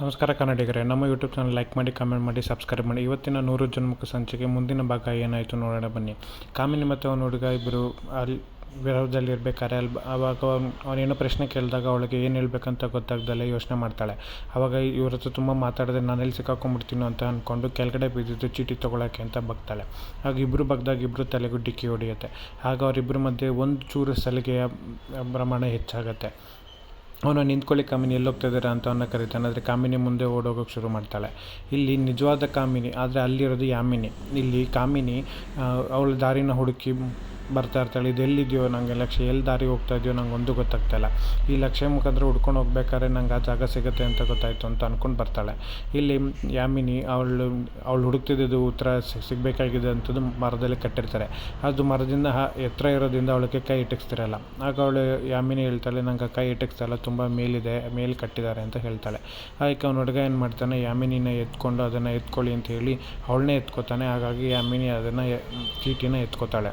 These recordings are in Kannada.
ನಮಸ್ಕಾರ ಕನ್ನಡಿಗರೇ, ನಮ್ಮ ಯೂಟ್ಯೂಬ್ ಚಾನಲ್ ಲೈಕ್ ಮಾಡಿ ಕಮೆಂಟ್ ಮಾಡಿ ಸಬ್ಸ್ಕ್ರೈಬ್ ಮಾಡಿ. ಇವತ್ತಿನ ನೂರು ಜನ್ಮುಖ ಸಂಚಿಕೆ ಮುಂದಿನ ಭಾಗ ಏನಾಯಿತು ನೋಡೋಣ ಬನ್ನಿ. ಕಾಮಿನಿ ಮತ್ತು ಅವನ ಹುಡುಗ ಇಬ್ಬರು ಅಲ್ಲಿ ವಿರೋಧದಲ್ಲಿ ಇರಬೇಕಾದ್ರೆ ಅಲ್ಲಿ ಆವಾಗ ಅವನೇನೋ ಪ್ರಶ್ನೆ ಕೇಳಿದಾಗ ಅವಳಿಗೆ ಏನು ಹೇಳ್ಬೇಕಂತ ಗೊತ್ತಾಗ್ದಲ್ಲ ಯೋಚನೆ ಮಾಡ್ತಾಳೆ. ಅವಾಗ ಇವ್ರ ಹತ್ರ ತುಂಬ ಮಾತಾಡಿದ್ರೆ ನಾನು ಎಲ್ಲಿ ಸಿಕ್ಕಾಕೊಂಡ್ಬಿಡ್ತೀನೋ ಅಂತ ಅಂದ್ಕೊಂಡು ಕೆಳಗಡೆ ಬಿದ್ದಿದ್ದು ಚೀಟಿ ತೊಗೊಳಕ್ಕೆ ಅಂತ ಬಗ್ತಾಳೆ. ಆಗ ಇಬ್ಬರು ಬಗ್ದಾಗ ಇಬ್ಬರು ತಲೆಗೂ ಡಿಕ್ಕಿ ಹೊಡೆಯುತ್ತೆ. ಆಗ ಅವರಿಬ್ಬರ ಮಧ್ಯೆ ಒಂದು ಚೂರು ಸಲಿಗೆಯ ಪ್ರಮಾಣ ಹೆಚ್ಚಾಗತ್ತೆ. ಅವನು ನಿಂತ್ಕೊಳ್ಳಿ ಕಾಮಿನಿ ಎಲ್ಲಿ ಹೋಗ್ತಾ ಇದ್ದೀರಾ ಅಂತ ಅವನ್ನ ಕರೀತಾನೆ. ಆದರೆ ಕಾಮಿನಿ ಮುಂದೆ ಓಡೋಗೋಕೆ ಶುರು ಮಾಡ್ತಾಳೆ. ಇಲ್ಲಿ ನಿಜವಾದ ಕಾಮಿನಿ, ಆದರೆ ಅಲ್ಲಿರೋದು ಯಾಮಿನಿ. ಇಲ್ಲಿ ಕಾಮಿನಿ ಅವಳ ದಾರಿನ ಹುಡುಕಿ ಬರ್ತಾ ಇರ್ತಾಳೆ, ಇದು ಎಲ್ಲಿದೆಯೋ ನನಗೆ ಲಕ್ಷ್ಯ ಎಲ್ಲಿ ದಾರಿ ಹೋಗ್ತಾ ಇದೆಯೋ ನಂಗೆ ಒಂದು ಗೊತ್ತಾಗ್ತಾಯಿಲ್ಲ ಈ ಲಕ್ಷ್ಯ ಮುಖಾಂತರ ಹುಡ್ಕೊಂಡು ಹೋಗ್ಬೇಕಾದ್ರೆ ನಂಗೆ ಆ ಜಾಗ ಸಿಗುತ್ತೆ ಅಂತ ಗೊತ್ತಾಯಿತು ಅಂತ ಅಂದ್ಕೊಂಡು ಬರ್ತಾಳೆ. ಇಲ್ಲಿ ಯಾಮಿನಿ ಅವಳು ಅವಳು ಹುಡುಕ್ತಿದ್ದು ಉತ್ತರ ಸಿಗಬೇಕಾಗಿದೆ ಅಂತದ್ದು ಮರದಲ್ಲಿ ಕಟ್ಟಿರ್ತಾರೆ. ಅದು ಮರದಿಂದ ಎತ್ತರ ಇರೋದ್ರಿಂದ ಅವಳಿಗೆ ಕೈ ಇಟ್ಟಿಸ್ತಿರಲ್ಲ. ಆಗ ಅವಳು ಯಾಮಿನಿ ಹೇಳ್ತಾಳೆ, ನಂಗೆ ಕೈ ಇಟ್ಟಿಸ್ತಾಯಿಲ್ಲ ತುಂಬ ಮೇಲಿದೆ, ಮೇಲೆ ಕಟ್ಟಿದ್ದಾರೆ ಅಂತ ಹೇಳ್ತಾಳೆ. ಅದಕ್ಕೆ ಅವ್ನ ಹುಡುಗ ಏನು ಮಾಡ್ತಾನೆ, ಯಾಮಿನಿನ ಎತ್ಕೊಂಡು ಅದನ್ನು ಎತ್ಕೊಳ್ಳಿ ಅಂತ ಹೇಳಿ ಅವಳನ್ನೇ ಎತ್ಕೋತಾನೆ. ಹಾಗಾಗಿ ಯಾಮಿನಿ ಅದನ್ನು ಚೀಟಿನ ಎತ್ಕೋತಾಳೆ.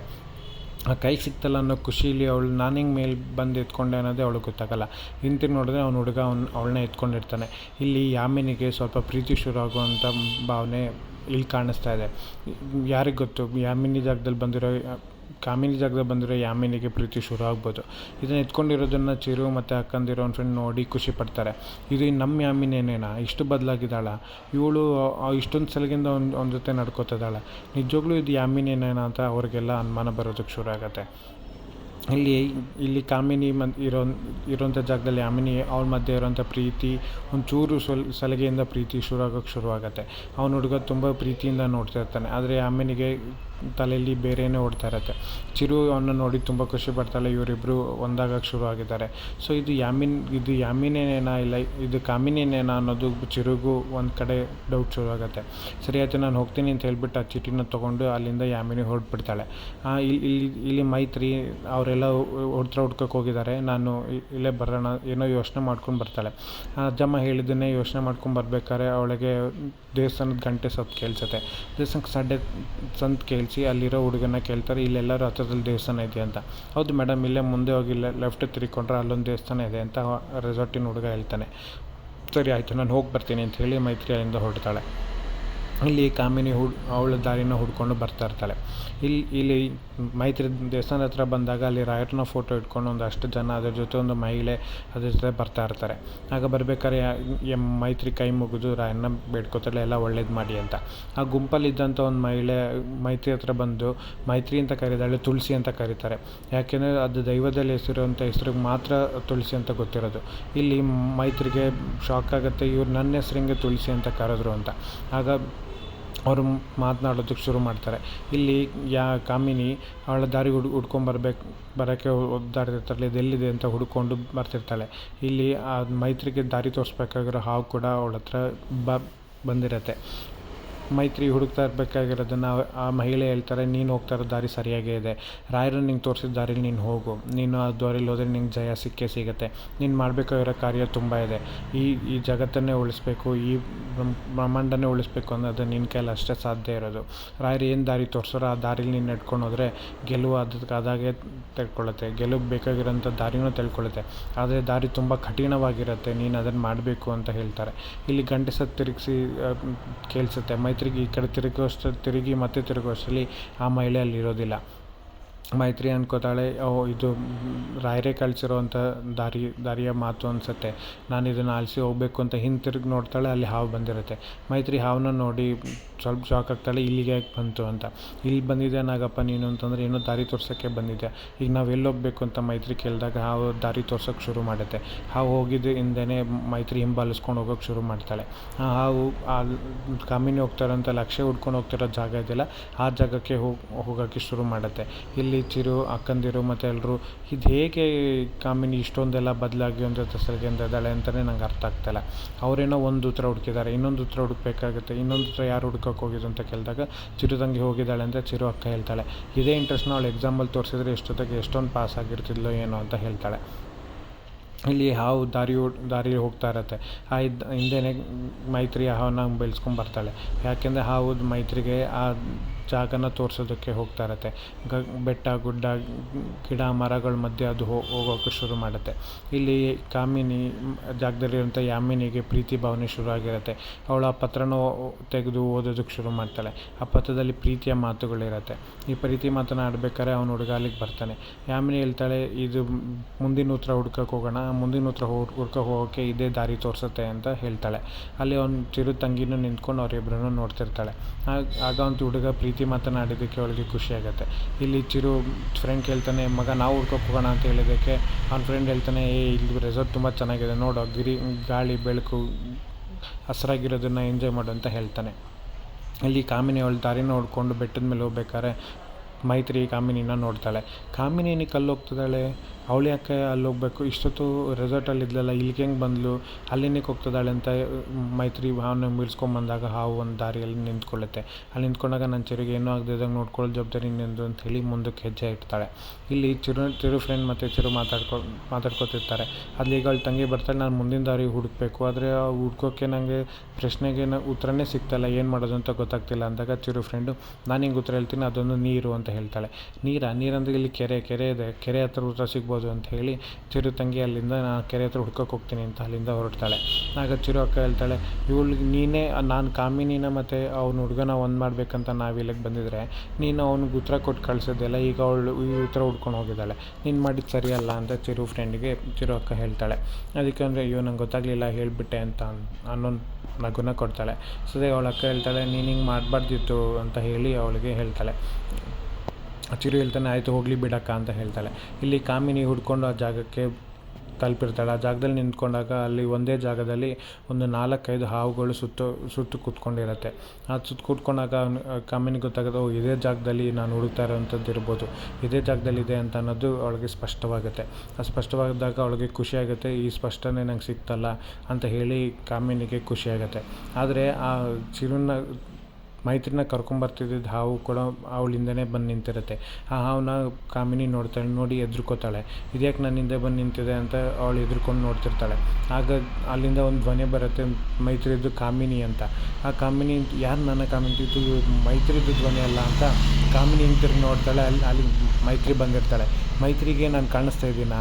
ಆ ಕೈ ಸಿಕ್ತಲ್ಲ ಅನ್ನೋ ಖುಷೀಲಿ ಅವಳು ನಾನು ಹಿಂಗೆ ಮೇಲೆ ಬಂದು ಎತ್ಕೊಂಡೆ ಅನ್ನೋದೇ ಅವಳಿಗೆ ಗೊತ್ತಾಗಲ್ಲ. ಹಿಂತಿರುಗಿ ನೋಡಿದ್ರೆ ಅವ್ನ ಹುಡುಗ ಅವ್ನು ಅವಳನ್ನ ಎತ್ಕೊಂಡಿರ್ತಾನೆ. ಇಲ್ಲಿ ಯಾಮಿನಿಗೆ ಸ್ವಲ್ಪ ಪ್ರೀತಿ ಶುರು ಆಗುವಂಥ ಭಾವನೆ ಇಲ್ಲಿ ಕಾಣಿಸ್ತಾ ಇದೆ. ಯಾರಿಗೆ ಗೊತ್ತು? ಯಾಮಿನಿ ಜಾಗದಲ್ಲಿ ಬಂದಿರೋ ಕಾಮಿನಿ ಜಾಗದಲ್ಲಿ ಬಂದರೆ ಯಾಮಿನಿಗೆ ಪ್ರೀತಿ ಶುರು ಆಗ್ಬೋದು. ಇದನ್ನು ಎತ್ಕೊಂಡಿರೋದನ್ನು ಚಿರು ಮತ್ತು ಅಕ್ಕಂದಿರೋ ಒಂದು ಫ್ರೆಂಡ್ ನೋಡಿ ಖುಷಿ ಪಡ್ತಾರೆ. ಇದು ನಮ್ಮ ಯಾಮಿನೇನೇನಾ ಇಷ್ಟು ಬದಲಾಗಿದ್ದಾಳ. ಇವಳು ಇಷ್ಟೊಂದು ಸಲಗಿಂದ ಒಂದು ಅವ್ನ ಜೊತೆ ನಡ್ಕೋತಿದ್ದಾಳೆ ನಿಜವಾಗ್ಲೂ ಇದು ಯಾಮಿನೇನೇನಾ ಅಂತ ಅವ್ರಿಗೆಲ್ಲ ಅನುಮಾನ ಬರೋದಕ್ಕೆ ಶುರು ಆಗುತ್ತೆ. ಇಲ್ಲಿ ಇಲ್ಲಿ ಕಾಮಿನಿ ಮನ್ ಇರೋ, ಇರೋಂಥ ಜಾಗದಲ್ಲಿ ಯಾಮಿನಿ ಅವ್ರ ಮಧ್ಯೆ ಇರೋಂಥ ಪ್ರೀತಿ, ಒಂಚೂರು ಸ್ವಲ್ ಸಲಿಗೆಯಿಂದ ಪ್ರೀತಿ ಶುರು ಆಗೋಕ್ಕೆ ಶುರುವಾಗತ್ತೆ ಅವ್ನು ಹುಡುಗ ತುಂಬ ಪ್ರೀತಿಯಿಂದ ನೋಡ್ತಾ ಇರ್ತಾನೆ. ಆದರೆ ಯಾಮಿನಿಗೆ ತಲೆಯಲ್ಲಿ ಬೇರೆಯೇ ಓಡ್ತಾ ಇರುತ್ತೆ. ಚಿರು ಅವನ್ನ ನೋಡಿ ತುಂಬ ಖುಷಿ ಪಡ್ತಾಳೆ. ಇವರಿಬ್ಬರು ಒಂದಾಗಕ್ಕೆ ಶುರು ಆಗಿದ್ದಾರೆ. ಸೊ ಇದು ಯಾಮಿನ್, ಇದು ಯಾಮಿನೇನೇನಾ ಇಲ್ಲ, ಇದು ಕಾಮಿನೇನೇನಾ ಅನ್ನೋದು ಚಿರುಗೂ ಒಂದು ಕಡೆ ಡೌಟ್ ಶುರು ಆಗುತ್ತೆ. ಸರಿ, ಆಯಿತು, ನಾನು ಹೋಗ್ತೀನಿ ಅಂತ ಹೇಳ್ಬಿಟ್ಟು ಆ ಚೀಟಿನ ತೊಗೊಂಡು ಅಲ್ಲಿಂದ ಯಾಮಿನಿ ಹೊರಟ್ಬಿಡ್ತಾಳೆ. ಇಲ್ಲಿ ಇಲ್ಲಿ ಇಲ್ಲಿ ಮೈತ್ರಿ ಅವರೆಲ್ಲ ಹೊಡ್ತ್ರ ಹುಡ್ಕಕ್ಕೆ ಹೋಗಿದ್ದಾರೆ. ನಾನು ಇಲ್ಲೇ ಬರೋಣ, ಏನೋ ಯೋಚನೆ ಮಾಡ್ಕೊಂಡು ಬರ್ತಾಳೆ. ಅಜ್ಜಮ್ಮ ಹೇಳಿದ್ದನ್ನೇ ಯೋಚನೆ ಮಾಡ್ಕೊಂಡು ಬರ್ಬೇಕಾದ್ರೆ ಅವಳಿಗೆ ದೇವಸ್ಥಾನದ ಗಂಟೆ ಸತ್ತು ಕೇಳಿಸುತ್ತೆ. ದೇವಸ್ಥಾನಕ್ಕೆ ಸಂಡೆ ಸಂತ ಕೇಳಿಸಿ, ಅಲ್ಲಿರೋ ಹುಡುಗನ ಕೇಳ್ತಾರೆ ಇಲ್ಲೆಲ್ಲರೂ ಹತ್ರದಲ್ಲಿ ದೇವಸ್ಥಾನ ಇದೆ ಅಂತ. ಹೌದು ಮೇಡಮ್, ಇಲ್ಲೇ ಮುಂದೆ ಹೋಗಿ ಲೆಫ್ಟ್ ತಿರ್ಕೊಂಡ್ರೆ ಅಲ್ಲೊಂದು ದೇವಸ್ಥಾನ ಇದೆ ಅಂತ ರೆಸಾರ್ಟಿನ ಹುಡುಗ ಹೇಳ್ತಾನೆ. ಸರಿ, ಆಯಿತು, ನಾನು ಹೋಗಿ ಬರ್ತೀನಿ ಅಂತ ಹೇಳಿ ಮೈತ್ರಿ ಅಲ್ಲಿಂದ ಹೊರಡ್ತಾಳೆ. ಇಲ್ಲಿ ಕಾಮಿನಿ ಹುಡ್ ಅವಳ ದಾರಿನ ಹುಡ್ಕೊಂಡು ಬರ್ತಾ ಇರ್ತಾಳೆ. ಇಲ್ಲಿ ಇಲ್ಲಿ ಮೈತ್ರಿ ದೇವಸ್ಥಾನದ ಹತ್ರ ಬಂದಾಗ ಅಲ್ಲಿ ರಾಯರ್ನ ಫೋಟೋ ಇಟ್ಕೊಂಡು ಒಂದಷ್ಟು ಜನ ಅದ್ರ ಜೊತೆ ಒಂದು ಮಹಿಳೆ ಅದ್ರ ಜೊತೆ ಬರ್ತಾ ಇರ್ತಾರೆ. ಆಗ ಬರ್ಬೇಕಾದ್ರೆ ಎಂ ಮೈತ್ರಿ ಕೈ ಮುಗಿದು ರಾಯನ್ನ ಬೇಡ್ಕೋತಾಳೆ, ಎಲ್ಲ ಒಳ್ಳೇದು ಮಾಡಿ ಅಂತ. ಆ ಗುಂಪಲ್ಲಿದ್ದಂಥ ಒಂದು ಮಹಿಳೆ ಮೈತ್ರಿ ಹತ್ರ ಬಂದು, ಮೈತ್ರಿ ಅಂತ ಕರೀತಾಳೆ, ತುಳಸಿ ಅಂತ ಕರೀತಾರೆ. ಯಾಕೆಂದರೆ ಅದು ದೈವದಲ್ಲಿ ಹೆಸರಿರುವಂಥ ಹೆಸ್ರಿಗೆ ಮಾತ್ರ ತುಳಸಿ ಅಂತ ಗೊತ್ತಿರೋದು. ಇಲ್ಲಿ ಮೈತ್ರಿಗೆ ಶಾಕ್ ಆಗುತ್ತೆ, ಇವ್ರು ನನ್ನ ಹೆಸ್ರಿಂಗೆ ತುಳಸಿ ಅಂತ ಕರೆದ್ರು ಅಂತ. ಆಗ ಅವರು ಮಾತನಾಡೋದಕ್ಕೆ ಶುರು ಮಾಡ್ತಾರೆ. ಇಲ್ಲಿ ಯಾ ಕಾಮಿನಿ ಅವಳ ದಾರಿ ಹುಡ್ ಹುಡ್ಕೊಂಬರ್ಬೇಕು ಬರೋಕ್ಕೆ ಒದ್ದಾಡ್ತಿರ್ತಾಳೆ ಇದೆಲ್ಲಿದೆ ಅಂತ ಹುಡ್ಕೊಂಡು ಬರ್ತಿರ್ತಾಳೆ. ಇಲ್ಲಿ ಆ ಮೈತ್ರಿಗೆ ದಾರಿ ತೋರಿಸ್ಬೇಕಾಗಿರೋ ಹಾವು ಕೂಡ ಅವಳ ಹತ್ರ ಬ, ಬಂದಿರತ್ತೆ. ಮೈತ್ರಿ ಹುಡುಕ್ತಾ ಇರಬೇಕಾಗಿರೋದನ್ನು ಆ ಮಹಿಳೆ ಹೇಳ್ತಾರೆ, ನೀನು ಹೋಗ್ತಾ ಇರೋ ದಾರಿ ಸರಿಯಾಗೇ ಇದೆ. ರಾಯರು ನಿಂಗೆ ತೋರಿಸಿದ ದಾರಿಲಿ ನೀನು ಹೋಗು. ನೀನು ಆ ದಾರಿಲಿ ಹೋದರೆ ನಿಂಗೆ ಜಯ, ಸಿಕ್ಕೇ ಸಿಗುತ್ತೆ. ನೀನು ಮಾಡಬೇಕಾಗಿರೋ ಕಾರ್ಯ ತುಂಬ ಇದೆ. ಈ ಈ ಜಗತ್ತನ್ನೇ ಉಳಿಸ್ಬೇಕು, ಈ ಬ್ರಹ್ಮಾಂಡನೇ ಉಳಿಸ್ಬೇಕು ಅನ್ನೋದು ನಿನ್ನ ಕೈಲಿ ಅಷ್ಟೇ ಸಾಧ್ಯ ಇರೋದು. ರಾಯರು ಏನು ದಾರಿ ತೋರಿಸೋರೋ ಆ ದಾರಿಲಿ ನೀನು ನಡ್ಕೊಂಡು ಹೋದರೆ ಗೆಲುವು ಅದಕ್ಕೆ ಅದಾಗೆ ತಿಳ್ಕೊಳ್ಳುತ್ತೆ ಗೆಲುವು ಬೇಕಾಗಿರೋಂಥ ದಾರಿನೂ ತಿಳ್ಕೊಳ್ಳುತ್ತೆ ಆದರೆ ದಾರಿ ತುಂಬ ಕಠಿಣವಾಗಿರುತ್ತೆ. ನೀನು ಅದನ್ನು ಮಾಡಬೇಕು ಅಂತ ಹೇಳ್ತಾರೆ. ಇಲ್ಲಿ ಗಂಟೆ ಸತ್ತು ತಿರುಗಿಸಿ ಕೇಳಿಸುತ್ತೆ ಮೈತ್ರಿಗೆ ಈ ಕಡೆ ತಿರುಗುವಷ್ಟು ತಿರುಗಿ ಮತ್ತೆ ತಿರುಗುವಷ್ಟರಲ್ಲಿ ಆ ಮಹಿಳೆ ಅಲ್ಲಿ ಇರೋದಿಲ್ಲ ಮೈತ್ರಿ ಅನ್ಕೋತಾಳೆ, ಓ, ಇದು ರಾಯರೇ ಕಳಿಸಿರೋವಂಥ ದಾರಿ, ದಾರಿಯ ಮಾತು ಅನಿಸುತ್ತೆ. ನಾನು ಇದನ್ನು ಆಲಿಸಿ ಹೋಗಬೇಕು ಅಂತ ಹಿಂತಿರುಗಿ ನೋಡ್ತಾಳೆ, ಅಲ್ಲಿ ಹಾವು ಬಂದಿರುತ್ತೆ. ಮೈತ್ರಿ ಹಾವನ್ನ ನೋಡಿ ಸ್ವಲ್ಪ ಶಾಕ್ ಆಗ್ತಾಳೆ, ಇಲ್ಲಿಗೆ ಯಾಕೆ ಬಂತು ಅಂತ. ಇಲ್ಲಿ ಬಂದಿದೆ ನಾಗಪ್ಪ ನೀನು ಅಂತಂದರೆ, ಏನೋ ದಾರಿ ತೋರ್ಸೋಕ್ಕೆ ಬಂದಿದ್ದೆ ಈಗ ನಾವು ಎಲ್ಲಿ ಹೋಗಬೇಕು ಅಂತ ಮೈತ್ರಿ ಕೇಳಿದಾಗ ಹಾವು ದಾರಿ ತೋರ್ಸೋಕ್ಕೆ ಶುರು ಮಾಡುತ್ತೆ. ಹಾವು ಹೋಗಿದ್ದು ಹಿಂದೆನೇ ಮೈತ್ರಿ ಹಿಂಬಾಲಿಸ್ಕೊಂಡು ಹೋಗೋಕ್ಕೆ ಶುರು ಮಾಡ್ತಾಳೆ. ಆ ಹಾವು ಆ ಕಾಮಿನಿ ಹೋಗ್ತಾರಂತ ಲಕ್ಷ್ಯ ಹುಡ್ಕೊಂಡು ಹೋಗ್ತಿರೋ ಜಾಗ ಇದೆಯಲ್ಲ, ಆ ಜಾಗಕ್ಕೆ ಹೋಗಿ ಹೋಗೋಕ್ಕೆ ಶುರು ಮಾಡುತ್ತೆ. ಇಲ್ಲಿ ಚಿರು ಅಕ್ಕಂದಿರು ಮತ್ತು ಎಲ್ಲರೂ ಇದು ಹೇಗೆ ಕಾಮಿನಿ ಇಷ್ಟೊಂದೆಲ್ಲ ಬದಲಾಗಿ ಒಂದು ದಸರಾಗೆ ಇದ್ದಾಳೆ ಅಂತಲೇ ನಂಗೆ ಅರ್ಥ ಆಗ್ತಾಯಿಲ್ಲ ಅವರೇನೋ ಒಂದು ಉತ್ತರ ಹುಡುಕಿದ್ದಾರೆ, ಇನ್ನೊಂದು ಉತ್ತರ ಹುಡುಕಬೇಕಾಗುತ್ತೆ, ಇನ್ನೊಂದು ಉತ್ತರ ಯಾರು ಹುಡ್ಕೋಕೆ ಹೋಗಿದ್ದು ಅಂತ ಕೇಳಿದಾಗ ಚಿರು ತಂಗಿ ಹೋಗಿದ್ದಾಳೆ ಅಂತ ಚಿರು ಅಕ್ಕ ಹೇಳ್ತಾಳೆ, ಇದೇ ಇಂಟ್ರೆಸ್ಟ್ನ ಅವಳು ಎಕ್ಸಾಂಪಲ್ ತೋರಿಸಿದ್ರೆ ಎಷ್ಟೊತ್ತಿಗೆ ಎಷ್ಟೊಂದು ಪಾಸ್ ಆಗಿರ್ತಿದ್ಲೋ ಏನೋ ಅಂತ ಹೇಳ್ತಾಳೆ. ಇಲ್ಲಿ ಹಾವು ದಾರಿ ದಾರಿ ಹೋಗ್ತಾ ಇರತ್ತೆ, ಆ ಹಿಂದೆನೇ ಮೈತ್ರಿ ಹಾವನ್ನ ಬೆಳೆಸ್ಕೊಂಡು ಬರ್ತಾಳೆ, ಯಾಕೆಂದರೆ ಹಾವು ಮೈತ್ರಿಗೆ ಆ ಜಾಗನ ತೋರಿಸೋದಕ್ಕೆ ಹೋಗ್ತಾ ಇರುತ್ತೆ. ಗ, ಬೆಟ್ಟ, ಗುಡ್ಡ, ಗಿಡ, ಮರಗಳ ಮಧ್ಯೆ ಅದು ಹೋಗೋಕ್ಕೆ ಶುರು ಮಾಡುತ್ತೆ. ಇಲ್ಲಿ ಕಾಮಿನಿ, ಜಾಗದಲ್ಲಿರುವಂಥ ಯಾಮಿನಿಗೆ ಪ್ರೀತಿ ಭಾವನೆ ಶುರುವಾಗಿರುತ್ತೆ ಅವಳು ಆ ಪತ್ರನ ತೆಗೆದು ಓದೋದಕ್ಕೆ ಶುರು ಮಾಡ್ತಾಳೆ. ಆ ಪತ್ರದಲ್ಲಿ ಪ್ರೀತಿಯ ಮಾತುಗಳಿರುತ್ತೆ ಈ ಪ್ರೀತಿ ಮಾತನಾಡಬೇಕಾದ್ರೆ ಅವನು ಹುಡುಗ ಅಲ್ಲಿಗೆ ಬರ್ತಾನೆ. ಯಾಮಿನಿ ಹೇಳ್ತಾಳೆ, ಇದು ಮುಂದಿನ ಉತ್ತರ ಹುಡ್ಕಕ್ಕೆ ಹೋಗೋಣ. ಮುಂದಿನ ಉತ್ತರ ಹುಡ್ಕಕ್ಕೆ ಹೋಗೋಕ್ಕೆ ಇದೇ ದಾರಿ ತೋರಿಸುತ್ತೆ ಅಂತ ಹೇಳ್ತಾಳೆ. ಅಲ್ಲಿ ಅವ್ನು ಚಿರು ತಂಗಿನೂ ನಿಂತ್ಕೊಂಡು ಅವರಿಬ್ಬರನ್ನು ನೋಡ್ತಿರ್ತಾಳೆ. ಆಗ ಒಂದು ಹುಡುಗ ಪ್ರೀತಿ ಮಾತನಾಡಿದ್ದಕ್ಕೆ ಅವಳಿಗೆ ಖುಷಿಯಾಗುತ್ತೆ ಇಲ್ಲಿ ಚಿರು ಫ್ರೆಂಡ್ ಕೇಳ್ತಾನೆ, ಮಗ, ನಾವು ಹುಡ್ಕಕ್ಕೆ ಹೋಗೋಣ ಅಂತ ಹೇಳಿದ್ದಕ್ಕೆ ಅವ್ನ ಫ್ರೆಂಡ್ ಹೇಳ್ತಾನೆ, ಏ, ಇಲ್ಲಿ ರೆಸಾರ್ಟ್ ತುಂಬ ಚೆನ್ನಾಗಿದೆ, ನೋಡು ಗಿರಿ, ಗಾಳಿ, ಬೆಳಕು, ಹಸ್ರಾಗಿರೋದನ್ನು ಎಂಜಾಯ್ ಮಾಡು ಅಂತ ಹೇಳ್ತಾನೆ. ಇಲ್ಲಿ ಕಾಮಿನಿ ಅವಳು ದಾರಿನ ನೋಡಿಕೊಂಡು ಬೆಟ್ಟದ ಮೇಲೆ ಹೋಗ್ಬೇಕಾದ್ರೆ ಮೈತ್ರಿ ಕಾಮಿನಿನ ನೋಡ್ತಾಳೆ. ಕಾಮಿನಿ ಏನಕ್ಕೆ ಅಲ್ಲಿ ಹೋಗ್ತಿದ್ದಾಳೆ ಅವಳು ಯಾಕೆ ಅಲ್ಲಿ ಹೋಗ್ಬೇಕು ಇಷ್ಟೊತ್ತು ರೆಸಾರ್ಟಲ್ಲಿ ಇದ್ಲಲ್ಲ, ಇಲ್ಲಿಗೆ ಹೆಂಗೆ ಬಂದಳು ಅಲ್ಲೇನಕ್ಕೆ ಹೋಗ್ತಿದ್ದಾಳೆ ಅಂತ ಮೈತ್ರಿ ಭಾವನೆ ಮೀಳ್ಸ್ಕೊಂಬಂದಾಗ ಹಾವು ಒಂದು ದಾರಿಯಲ್ಲಿ ನಿಂತ್ಕೊಳ್ಳುತ್ತೆ. ಅಲ್ಲಿ ನಿಂತ್ಕೊಂಡಾಗ ನನ್ನ ಚಿರುಗೆ ಏನೂ ಆಗದಿದ್ದಂಗೆ ನೋಡ್ಕೊಳ್ಳೋ ಜವಾಬ್ದಾರಿ ನಿಂದು ಅಂತ ಹೇಳಿ ಮುಂದಕ್ಕೆ ಹೆಜ್ಜೆ ಇಡ್ತಾಳೆ. ಇಲ್ಲಿ ಚಿರು ಚಿರು ಫ್ರೆಂಡ್ ಮತ್ತು ಚಿರು ಮಾತಾಡ್ಕೊ, ಮಾತಾಡ್ಕೊತಿರ್ತಾರೆ. ಅಲ್ಲಿ ಈಗ ಅವಳು ತಂಗಿ ಬರ್ತಾಳೆ, ನಾನು ಮುಂದಿನ ದಾರಿ ಹುಡುಕಬೇಕು. ಆದರೆ ಹುಡ್ಕೋಕ್ಕೆ ನನಗೆ ಪ್ರಶ್ನೆಗೆ ಉತ್ತರನೇ ಸಿಗ್ತಾಯಿಲ್ಲ ಏನು ಮಾಡೋದು ಅಂತ ಗೊತ್ತಾಗ್ತಿಲ್ಲ ಅಂದಾಗ ಚಿರು ಫ್ರೆಂಡು ನಾನು ಹಿಂಗೆ ಉತ್ತರ ಹೇಳ್ತೀನಿ, ಅದೊಂದು ನೀರು ಅಂತ ಹೇಳ್ತಾಳೆ. ನೀರಾ, ನೀರಂದ್ರೆ ಇಲ್ಲಿ ಕೆರೆ ಕೆರೆ ಇದೆ. ಕೆರೆ ಹತ್ರ ಊಟ ಸಿಗ್ಬೋದು ಅಂತ ಹೇಳಿ ಚಿರು ತಂಗಿ ಅಲ್ಲಿಂದ ನಾನು ಕೆರೆ ಹತ್ರ ಹುಡ್ಕೋಕೆ ಹೋಗ್ತೀನಿ ಅಂತ ಅಲ್ಲಿಂದ ಹೊರಡ್ತಾಳೆ. ಆಗ ಚಿರು ಅಕ್ಕ ಹೇಳ್ತಾಳೆ, ಇವಳು ನೀನೇ, ನಾನು ಕಾಮಿನಿನ ಮತ್ತು ಅವ್ನ ಹುಡುಗನ ಒಂದು ಮಾಡಬೇಕಂತ ನಾವು ಇಲ್ಲಿಗೆ ಬಂದಿದ್ರೆ, ನೀನು ಅವ್ನಿಗೆ ಉತ್ತರ ಕೊಟ್ಟು ಕಳಿಸೋದೆಲ್ಲ ಈಗ ಅವಳು ಈ ಉತ್ತರ ಹುಡ್ಕೊಂಡು ಹೋಗಿದ್ದಾಳೆ. ನೀನು ಮಾಡಿದ್ದು ಸರಿಯಲ್ಲ ಅಂತ ಚಿರು ಫ್ರೆಂಡಿಗೆ ಚಿರು ಅಕ್ಕ ಹೇಳ್ತಾಳೆ. ಅದಕ್ಕೆ ಅಂದರೆ, ಅಯ್ಯೋ, ನಂಗೆ ಗೊತ್ತಾಗಲಿಲ್ಲ, ಹೇಳಿಬಿಟ್ಟೆ ಅಂತ ಅನ್ನೋ ನಗುನ ಕೊಡ್ತಾಳೆ. ಸದೇ ಅವಳ ಅಕ್ಕ ಹೇಳ್ತಾಳೆ, ನೀನು ಹಿಂಗೆ ಮಾಡಬಾರ್ದಿತ್ತು ಅಂತ ಹೇಳಿ ಅವಳಿಗೆ ಹೇಳ್ತಾಳೆ. ಚಿರು ಹೇಳ್ತಾನೆ, ಆಯಿತು, ಹೋಗಲಿ ಬಿಡಕ್ಕ ಅಂತ ಹೇಳ್ತಾಳೆ. ಇಲ್ಲಿ ಕಾಮಿನಿ ಹುಡ್ಕೊಂಡು ಆ ಜಾಗಕ್ಕೆ ತಲುಪಿರ್ತಾಳೆ. ಆ ಜಾಗದಲ್ಲಿ ನಿಂತ್ಕೊಂಡಾಗ ಅಲ್ಲಿ ಒಂದೇ ಜಾಗದಲ್ಲಿ ಒಂದು ನಾಲ್ಕೈದು ಹಾವುಗಳು ಸುತ್ತು ಸುತ್ತು ಕೂತ್ಕೊಂಡಿರುತ್ತೆ. ಆ ಸುತ್ತ ಕೂತ್ಕೊಂಡಾಗ ಕಾಮಿನಿಗೆ ಗೊತ್ತಾಗುತ್ತೆ, ಓ, ಇದೇ ಜಾಗದಲ್ಲಿ ನಾನು ಹುಡುಕ್ತಾ ಇರೋವಂಥದ್ದು ಇರ್ಬೋದು. ಇದೇ ಜಾಗದಲ್ಲಿ ಇದೆ ಅಂತ ಅನ್ನೋದು ಅವಳಿಗೆ ಸ್ಪಷ್ಟವಾಗುತ್ತೆ. ಆ ಸ್ಪಷ್ಟವಾದಾಗ ಅವಳಿಗೆ ಖುಷಿಯಾಗುತ್ತೆ, ಈ ಸ್ಪಷ್ಟನೆ ನಂಗೆ ಸಿಕ್ತಲ್ಲ ಅಂತ ಹೇಳಿ ಕಾಮಿನಿಗೆ ಖುಷಿಯಾಗುತ್ತೆ. ಆದರೆ ಆ ಚಿರುನ ಮೈತ್ರಿನ ಕರ್ಕೊಂಬರ್ತಿದ್ದಿದ್ದು ಹಾವು ಕೂಡ ಅವಳಿಂದನೇ ಬಂದು ನಿಂತಿರುತ್ತೆ. ಆ ಹಾವನ್ನ ಕಾಮಿನಿ ನೋಡ್ತಾಳೆ, ನೋಡಿ ಎದ್ರುಕೋತಾಳೆ. ಇದ್ಯಾಕೆ ನನ್ನ ಬಂದು ನಿಂತಿದೆ ಅಂತ ಅವಳು ಎದ್ರುಕೊಂಡು ನೋಡ್ತಿರ್ತಾಳೆ. ಆಗ ಅಲ್ಲಿಂದ ಒಂದು ಧ್ವನಿ ಬರುತ್ತೆ ಮೈತ್ರಿದ್ದು ಕಾಮಿನಿ ಅಂತ. ಆ ಕಾಮಿನಿ ಯಾರು ನನ್ನ ಕಾಮಿನಿ ಇದು ಮೈತ್ರಿದು ಧ್ವನಿ ಅಲ್ಲ ಅಂತ ಕಾಮಿನಿ ಹಿಂತಿರುಗಿ ನೋಡ್ತಾಳೆ, ಅಲ್ಲಿ ಅಲ್ಲಿ ಮೈತ್ರಿ ಬಂದಿರ್ತಾಳೆ. ಮೈತ್ರಿಗೆ ನಾನು ಕಾಣಿಸ್ತಾ ಇದ್ದೀನ?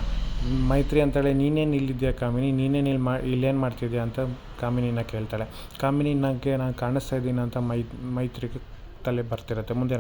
ಮೈತ್ರಿ ಅಂತೇಳಿ ನೀನೇನು ಇಲ್ಲಿದ್ಯಾ ಕಾಮಿನಿ? ನೀನೇನು ಇಲ್ಲಿ ಮಾ, ಇಲ್ಲೇನು ಮಾಡ್ತಿದ್ಯಾ ಅಂತ ಕಾಮಿನಿನ ಕೇಳ್ತಾಳೆ. ಕಾಮಿನಿ ನನಗೆ ನಾನು ಕಾಣಿಸ್ತಾ ಅಂತ ಮೈ, ಮೈತ್ರಿಗೆ ತಲೆ ಬರ್ತಿರುತ್ತೆ. ಮುಂದೆ